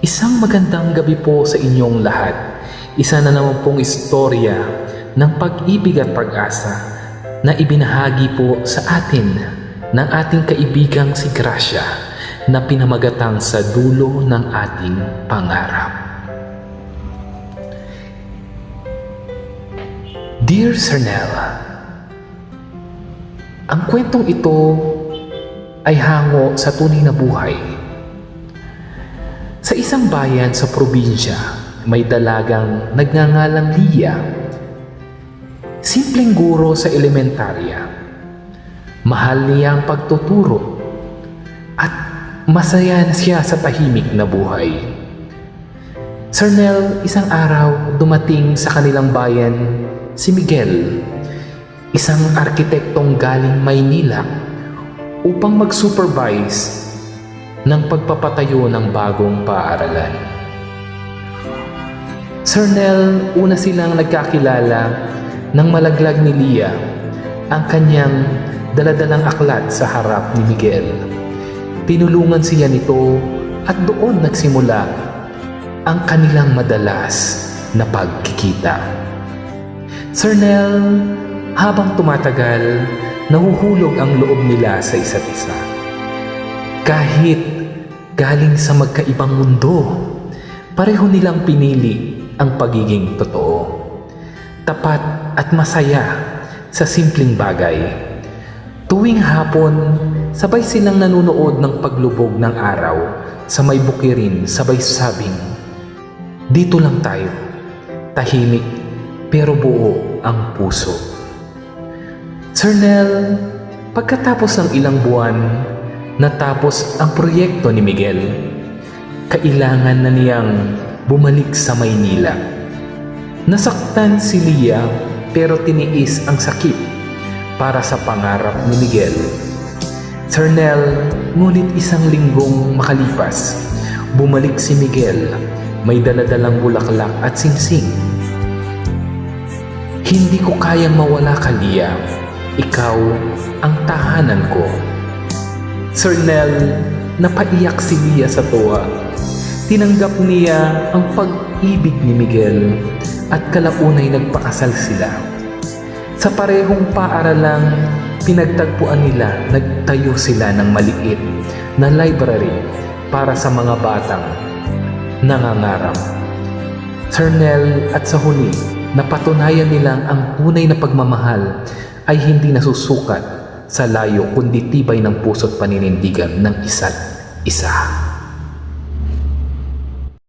Isang magandang gabi po sa inyong lahat. Isa na naman pong istorya ng pag-ibig at pag-asa na ibinahagi po sa atin ng ating kaibigang si Gracia na pinamagatang sa dulo ng ating pangarap. Dear Sir Nell, ang kwentong ito ay hango sa tunay na buhay. Sa isang bayan sa probinsya, may dalagang nagngangalang Lia. Simpleng guro sa elementarya. Mahal niya ang pagtuturo at masaya siya sa tahimik na buhay. Sir Nel, isang araw dumating sa kanilang bayan si Miguel, isang arkitektong galing Maynila upang mag-supervise ng pagpapatayo ng bagong paaralan. Sir Nel, una silang nagkakilala nang malaglag ni Lia ang kanyang daladalang aklat sa harap ni Miguel. Tinulungan siya nito at doon nagsimula ang kanilang madalas na pagkikita. Sir Nel, habang tumatagal, nahuhulog ang loob nila sa isa't isa. Kahit galing sa magkaibang mundo, pareho nilang pinili ang pagiging totoo. Tapat at masaya sa simpleng bagay. Tuwing hapon, sabay silang nanunood ng paglubog ng araw sa may bukirin sabay sabing, Dito lang tayo, tahimik pero buo ang puso. Sir Nel, pagkatapos ng ilang buwan, natapos ang proyekto ni Miguel. Kailangan na niyang bumalik sa Maynila. Nasaktan si Lia pero tiniis ang sakit para sa pangarap ni Miguel. Sir Nel, ngunit isang linggong makalipas, bumalik si Miguel, may daladalang bulaklak at singsing. Hindi ko kayang mawala ka, Lia. Ikaw ang tahanan ko. Sir Nel, napaiyak si Lia sa tuwa. Tinanggap niya ang pag-ibig ni Miguel at kalaunay nagpakasal sila. Sa parehong paaralang pinagtagpuan nila, nagtayo sila ng maliit na library para sa mga batang nangangarap. Sir Nel at sa huli, napatunayan nilang ang tunay na pagmamahal ay hindi nasusukat sa layo kundi tibay ng puso't paninindigan ng isa't isa.